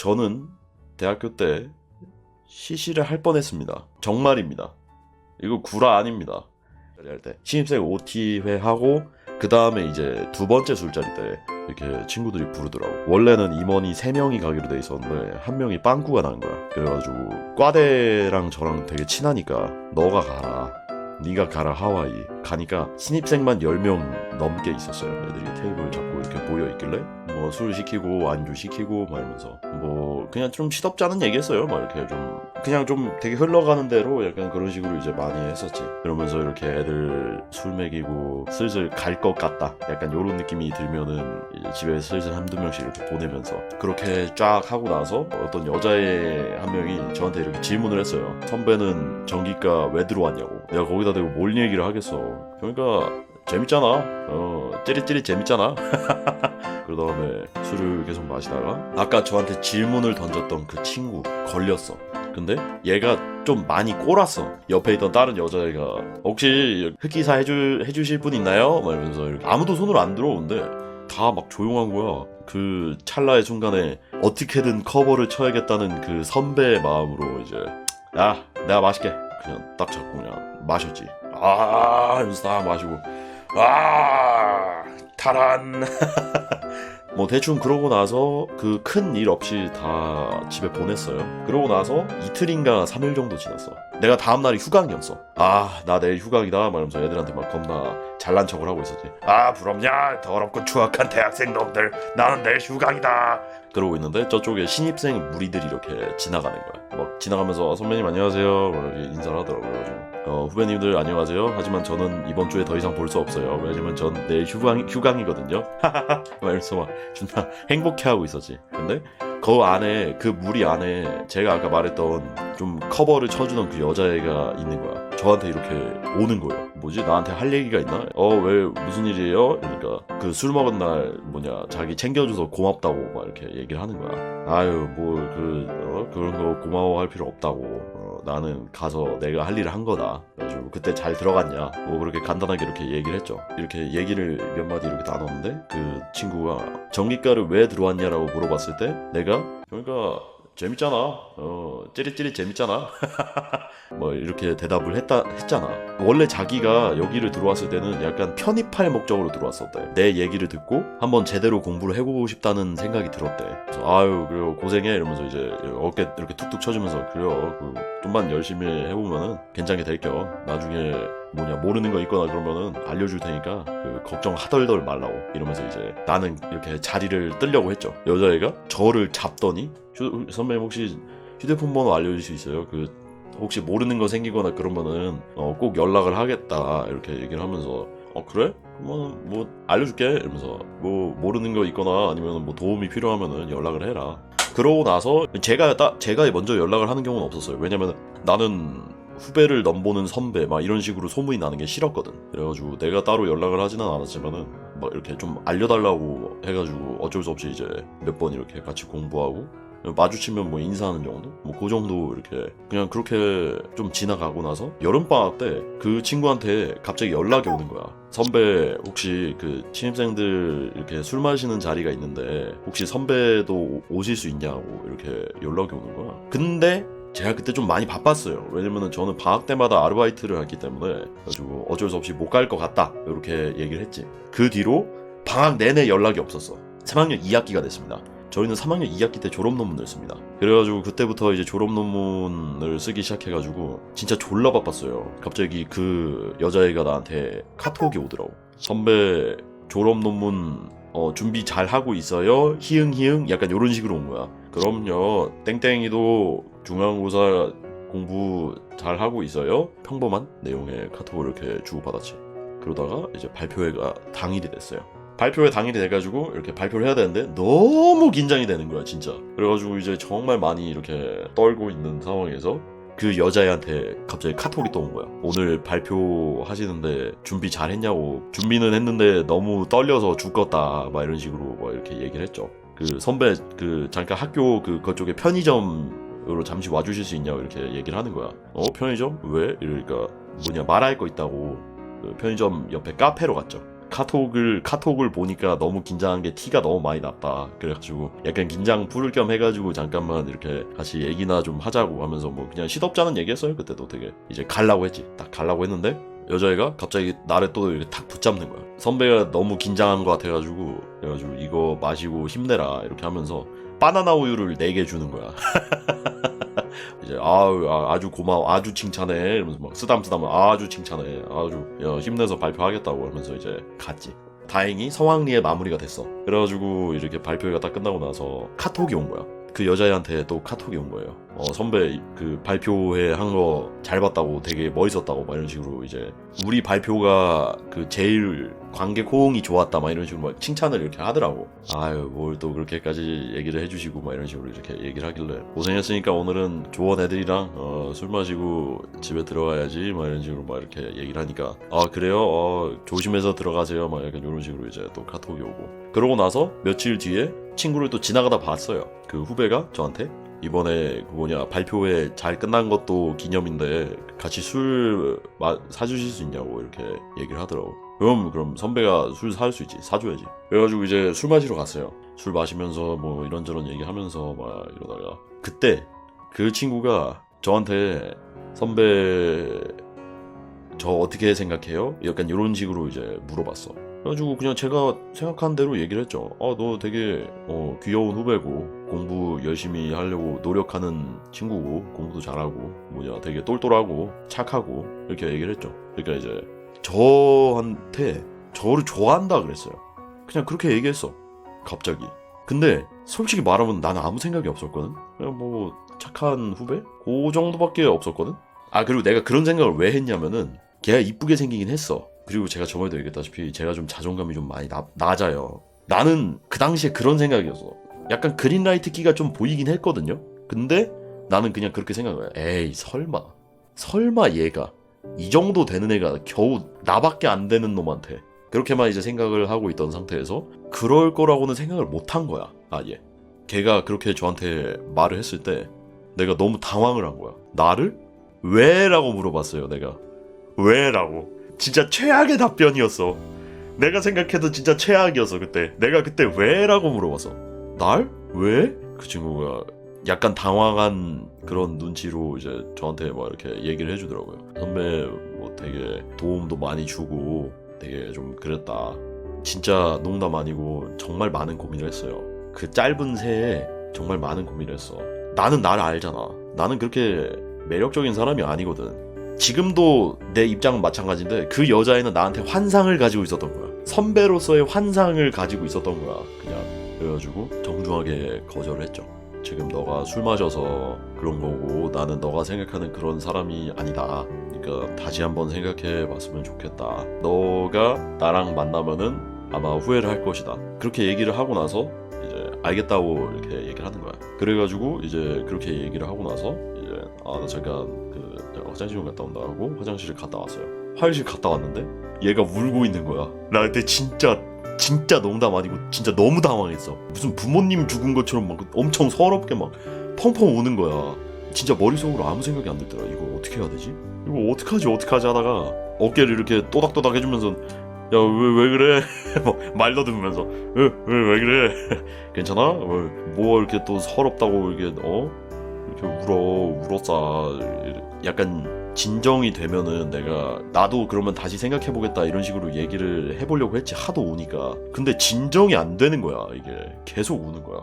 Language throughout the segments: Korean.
저는 대학교 때 시시를 할 뻔했습니다. 정말입니다. 이거 구라 아닙니다. 할 때 신입생 OT 회 하고 그 다음에 이제 두 번째 술자리 때 이렇게 친구들이 부르더라고. 원래는 임원이 세 명이 가기로 돼 있었는데 한 명이 빵꾸가 난 거야. 그래가지고 과대랑 저랑 되게 친하니까 너가 가라. 네가 가라 하와이 가니까 신입생만 10명 넘게 있었어요 애들이 테이블 잡고 이렇게 모여 있길래 뭐 술 시키고 안주 시키고 막 이러면서 뭐 그냥 좀 시덥잖은 얘기했어요. 막 이렇게 좀 그냥 좀 되게 흘러가는 대로 약간 그런 식으로 이제 많이 했었지. 그러면서 이렇게 애들 술 먹이고 슬슬 갈 것 같다. 약간 요런 느낌이 들면은 집에 슬슬 한두 명씩 이렇게 보내면서 그렇게 쫙 하고 나서 어떤 여자애 한 명이 저한테 이렇게 질문을 했어요. 선배는 전기과 왜 들어왔냐고. 내가 거기다 대고 뭘 얘기를 하겠어. 그러니까 재밌잖아. 어 찌릿찌릿 재밌잖아. 그 다음에 술을 계속 마시다가 아까 저한테 질문을 던졌던 그 친구 걸렸어. 근데 얘가 좀 많이 꼴았어. 옆에 있던 다른 여자애가 혹시 흑기사 해줄, 해주실 분 있나요? 막 이러면서 아무도 손을 안 들어오는데 다 막 조용한 거야. 그 찰나의 순간에 어떻게든 커버를 쳐야겠다는 그 선배의 마음으로 이제 야 내가 마실게. 그냥 딱 잡고 그냥 마셨지. 아 이러면서 딱 마시고 아 타란 뭐 대충 그러고 나서 그 큰 일 없이 다 집에 보냈어요. 그러고 나서 이틀인가 3일 정도 지났어. 내가 다음날이 휴강이었어. 아, 나 내일 휴강이다. 말하면서 애들한테 막 겁나 잘난 척을 하고 있었지. 아, 부럽냐? 더럽고 추악한 대학생 놈들. 나는 내일 휴강이다. 그러고 있는데 저쪽에 신입생 무리들이 이렇게 지나가는 거야. 막 지나가면서 아, 선배님 안녕하세요. 막 이렇게 인사를 하더라고요. 어, 후배님들 안녕하세요. 하지만 저는 이번 주에 더 이상 볼 수 없어요. 왜냐면 전 내일 휴강, 휴강이거든요. 막 이러면서 막 존나 행복해하고 있었지. 근데 그 안에 그 무리 안에 제가 아까 말했던 좀 커버를 쳐주던 그 여자애가 있는 거야. 저한테 이렇게 오는 거예요. 뭐지? 나한테 할 얘기가 있나? 어 왜 무슨 일이에요? 그러니까 그 술 먹은 날 뭐냐 자기 챙겨줘서 고맙다고 막 이렇게 얘기를 하는 거야. 아유 뭐 그 어? 그런 거 고마워할 필요 없다고. 어, 나는 가서 내가 할 일을 한 거다. 그래가지고 그때 잘 들어갔냐? 뭐 그렇게 간단하게 이렇게 얘기를 했죠. 이렇게 얘기를 몇 마디 이렇게 나눴는데 그 친구가 전기과를 왜 들어왔냐라고 물어봤을 때 내가 그러니까 재밌잖아. 어 찌릿찌릿 재밌잖아. 뭐 이렇게 대답을 했다 했잖아. 원래 자기가 여기를 들어왔을 때는 약간 편입할 목적으로 들어왔었대. 내 얘기를 듣고 한번 제대로 공부를 해보고 싶다는 생각이 들었대. 그래서 아유 그래요 고생해 이러면서 이제 어깨 이렇게 툭툭 쳐주면서 그래요. 그 좀만 열심히 해보면은 괜찮게 될겨. 나중에 뭐냐 모르는 거 있거나 그러면은 알려줄 테니까 그 걱정 하덜덜 말라고 이러면서 이제 나는 이렇게 자리를 뜨려고 했죠. 여자애가 저를 잡더니 휴, 선배님 혹시 휴대폰 번호 알려줄 수 있어요? 그 혹시 모르는 거 생기거나 그러면은 어, 꼭 연락을 하겠다 이렇게 얘기를 하면서 어 그래? 그러면 뭐 알려줄게 이러면서 뭐 모르는 거 있거나 아니면 뭐 도움이 필요하면은 연락을 해라. 그러고 나서 제가 따, 제가 먼저 연락을 하는 경우는 없었어요. 왜냐면 나는 후배를 넘보는 선배 막 이런 식으로 소문이 나는 게 싫었거든. 그래가지고 내가 따로 연락을 하지는 않았지만은 막 이렇게 좀 알려달라고 해가지고 어쩔 수 없이 이제 몇 번 이렇게 같이 공부하고 마주치면 뭐 인사하는 정도? 뭐 그 정도 이렇게 그냥 그렇게 좀 지나가고 나서 여름방학 때 그 친구한테 갑자기 연락이 오는 거야. 선배 혹시 그 신입생들 이렇게 술 마시는 자리가 있는데 혹시 선배도 오- 오실 수 있냐고 이렇게 연락이 오는 거야. 근데 제가 그때 좀 많이 바빴어요. 왜냐면은 저는 방학 때마다 아르바이트를 했기 때문에 그래가지고 어쩔 수 없이 못 갈 것 같다 이렇게 얘기를 했지. 그 뒤로 방학 내내 연락이 없었어. 3학년 2학기가 됐습니다. 저희는 3학년 2학기 때 졸업 논문을 씁니다. 그래가지고 그때부터 이제 졸업 논문을 쓰기 시작해가지고 진짜 졸라 바빴어요. 갑자기 그 여자애가 나한테 카톡이 오더라고. 선배 졸업 논문 어, 준비 잘 하고 있어요. 히응 히응 약간 이런 식으로 온 거야. 그럼요. 땡땡이도 중간고사 공부 잘 하고 있어요. 평범한 내용의 카톡을 이렇게 주고받았지. 그러다가 이제 발표회가 당일이 됐어요. 발표회 당일이 돼가지고 이렇게 발표를 해야 되는데 너무 긴장이 되는 거야 진짜. 그래가지고 이제 정말 많이 이렇게 떨고 있는 상황에서 그 여자애한테 갑자기 카톡이 또 온 거야. 오늘 발표하시는데 준비 잘 했냐고. 준비는 했는데 너무 떨려서 죽겠다. 막 이런 식으로 막 이렇게 얘기를 했죠. 그 선배 그 잠깐 학교 그 그쪽에 편의점 으로 잠시 와주실 수 있냐고 이렇게 얘기를 하는 거야. 어 편의점 왜? 이러니까 뭐냐 말할 거 있다고 그 편의점 옆에 카페로 갔죠. 카톡을 카톡을 보니까 너무 긴장한 게 티가 너무 많이 났다. 그래가지고 약간 긴장 풀을 겸 해가지고 잠깐만 이렇게 같이 얘기나 좀 하자고 하면서 뭐 그냥 시덥잖은 얘기했어요. 그때도 되게 이제 갈라고 했지. 딱 갈라고 했는데 여자애가 갑자기 나를 또 이렇게 탁 붙잡는 거야. 선배가 너무 긴장한 것 같아가지고 그래가지고 이거 마시고 힘내라 이렇게 하면서 바나나 우유를 4개 주는 거야. 이제 아유 아, 아주 고마워. 아주 칭찬해. 이러면서 막 쓰담쓰담 아주 칭찬해. 아주 야, 힘내서 발표하겠다고 하면서 이제 갔지. 다행히 성황리에 마무리가 됐어. 그래가지고 이렇게 발표회가 딱 끝나고 나서 카톡이 온 거야 그 여자애한테 또 카톡이 온 거예요. 어 선배 그 발표회 한 거 잘 봤다고 되게 멋있었다고 막 이런 식으로 이제 우리 발표가 그 제일 관객 호응이 좋았다 막 이런 식으로 막 칭찬을 이렇게 하더라고. 아유 뭘 또 그렇게까지 얘기를 해주시고 막 이런 식으로 이렇게 얘기를 하길래 고생했으니까 오늘은 조원 애들이랑 어, 술 마시고 집에 들어가야지 막 이런 식으로 막 이렇게 얘기를 하니까 아 그래요? 어, 조심해서 들어가세요. 막 약간 이런 식으로 이제 또 카톡이 오고. 그러고 나서 며칠 뒤에 친구를 또 지나가다 봤어요 그 후배가 저한테 이번에 그 뭐냐 발표회 잘 끝난 것도 기념인데 같이 술 마- 사주실 수 있냐고 이렇게 얘기를 하더라고. 그럼 그럼 선배가 술 살 수 있지 사줘야지. 그래가지고 이제 술 마시러 갔어요. 술 마시면서 뭐 이런저런 얘기하면서 막 이러다가 그때 그 친구가 저한테 선배 저 어떻게 생각해요? 약간 이런 식으로 이제 물어봤어. 그래가지고 그냥 제가 생각한 대로 얘기를 했죠. 아, 너 되게 어, 귀여운 후배고 공부 열심히 하려고 노력하는 친구고 공부도 잘하고 뭐냐 되게 똘똘하고 착하고 이렇게 얘기를 했죠. 그러니까 이제 저한테 저를 좋아한다 그랬어요. 그냥 그렇게 얘기했어. 갑자기. 근데 솔직히 말하면 나는 아무 생각이 없었거든. 그냥 뭐 착한 후배? 그 정도밖에 없었거든. 아 그리고 내가 그런 생각을 왜 했냐면은 걔가 이쁘게 생기긴 했어. 그리고 제가 저번에도 얘기했다시피 제가 좀 자존감이 좀 많이 나, 낮아요. 나는 그 당시에 그런 생각이었어. 약간 그린라이트 끼가 좀 보이긴 했거든요. 근데 나는 그냥 그렇게 생각을 해. 에이 설마 설마 얘가 이 정도 되는 애가 겨우 나밖에 안 되는 놈한테 그렇게만 이제 생각을 하고 있던 상태에서 그럴 거라고는 생각을 못 한 거야. 아예. 걔가 그렇게 저한테 말을 했을 때 내가 너무 당황을 한 거야. 나를? 왜? 라고 물어봤어요, 내가. 왜? 라고. 진짜 최악의 답변이었어. 내가 생각해도 진짜 최악이었어, 그때. 내가 그때 왜? 라고 물어봤어. 날? 왜? 그 친구가 약간 당황한 그런 눈치로 이제 저한테 막 이렇게 얘기를 해주더라고요. 선배 뭐 되게 도움도 많이 주고 되게 좀 그랬다. 진짜 농담 아니고 정말 많은 고민을 했어요. 그 짧은 새에 정말 많은 고민을 했어. 나는 나를 알잖아. 나는 그렇게 매력적인 사람이 아니거든. 지금도 내 입장은 마찬가지인데 그 여자애는 나한테 환상을 가지고 있었던 거야. 선배로서의 환상을 가지고 있었던 거야. 그래가지고 정중하게 거절을 했죠. 지금 너가 술 마셔서 그런 거고 나는 너가 생각하는 그런 사람이 아니다. 그러니까 다시 한번 생각해 봤으면 좋겠다. 너가 나랑 만나면은 아마 후회를 할 것이다. 그렇게 얘기를 하고 나서 이제 알겠다고 이렇게 얘기를 하는 거야. 그래가지고 이제 그렇게 얘기를 하고 나서 이제 아나 잠깐 그 화장실 좀 갔다 온다 하고 화장실을 갔다 왔어요. 화장실 갔다 왔는데 얘가 울고 있는 거야. 나 그때 진짜 진짜 농담 아니고 진짜 너무 당황했어. 무슨 부모님 죽은 것처럼 막 엄청 서럽게 막 펑펑 우는 거야. 진짜 머릿속으로 아무 생각이 안 들더라. 이거 어떻게 해야 되지? 이거 어떡하지 어떡하지 하다가 어깨를 이렇게 또닥또닥 해주면서 야 왜 왜 그래? 뭐말 더듬으면서 왜 왜 왜 그래? 괜찮아? 뭐, 뭐 이렇게 또 서럽다고 이게 어 이렇게 울어 울었어 약간 진정이 되면은 내가 나도 그러면 다시 생각해 보겠다 이런 식으로 얘기를 해보려고 했지. 하도 우니까. 근데 진정이 안 되는 거야. 이게 계속 우는 거야.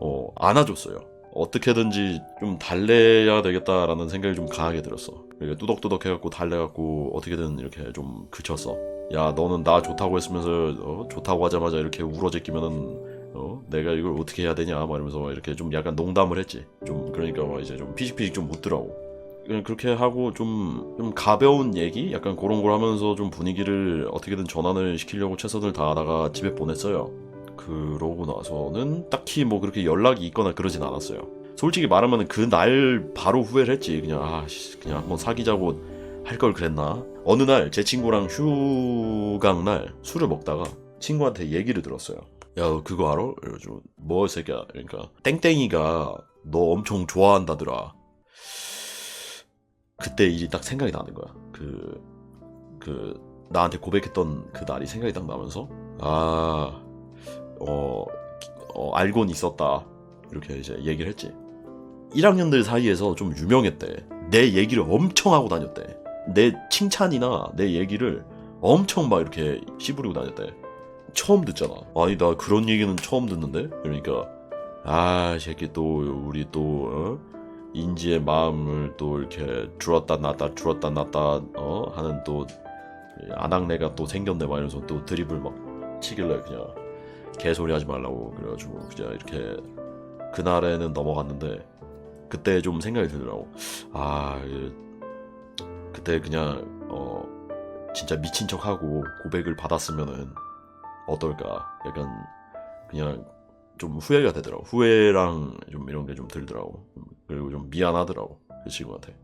어 안아줬어요. 어떻게든지 좀 달래야 되겠다라는 생각이 좀 강하게 들었어. 이게 뚜덕뚜덕 해갖고 달래갖고 어떻게든 이렇게 좀 그쳤어 야 너는 나 좋다고 했으면서 어? 좋다고 하자마자 이렇게 울어제끼면은 어 내가 이걸 어떻게 해야 되냐? 막 이러면서 막 이렇게 좀 약간 농담을 했지. 좀 그러니까 막 이제 좀 피식피식 좀 웃더라고 그냥 그렇게 하고 좀, 좀 가벼운 얘기? 약간 그런 걸 하면서 좀 분위기를 어떻게든 전환을 시키려고 최선을 다하다가 집에 보냈어요. 그러고 나서는 딱히 뭐 그렇게 연락이 있거나 그러진 않았어요. 솔직히 말하면 그 날 바로 후회를 했지. 그냥 아 씨, 그냥 한번 사귀자고 할 걸 그랬나? 어느 날 제 친구랑 휴강 날 술을 먹다가 친구한테 얘기를 들었어요. 야 그거 알아? 그래가지고 뭐이 새끼야? 그러니까 땡땡이가 너 엄청 좋아한다더라 그때 일이 딱 생각이 나는 거야 그 그 나한테 고백했던 그 날이 생각이 딱 나면서 아, 어, 어 알고는 있었다 이렇게 이제 얘기를 했지. 1학년들 사이에서 좀 유명했대. 내 얘기를 엄청 하고 다녔대. 내 칭찬이나 내 얘기를 엄청 막 이렇게 씨부리고 다녔대. 처음 듣잖아. 아니 나 그런 얘기는 처음 듣는데? 그러니까 아이 새끼 또 우리 또 어? 인지의 마음을 또 이렇게 줄었다 놨다 줄었다 놨다 어 하는 또 아낙네가 또 생겼네 막 이러면서 또 드립을 막 치길래 그냥 개소리 하지 말라고 그래가지고 그냥 이렇게 그날에는 넘어갔는데 그때 좀 생각이 들더라고. 아 이- 그때 그냥 어 진짜 미친 척하고 고백을 받았으면은 어떨까? 약간 그냥 좀 후회가 되더라고. 후회랑 좀 이런 게 좀 들더라고. 그리고 좀 미안하더라고. 그 친구한테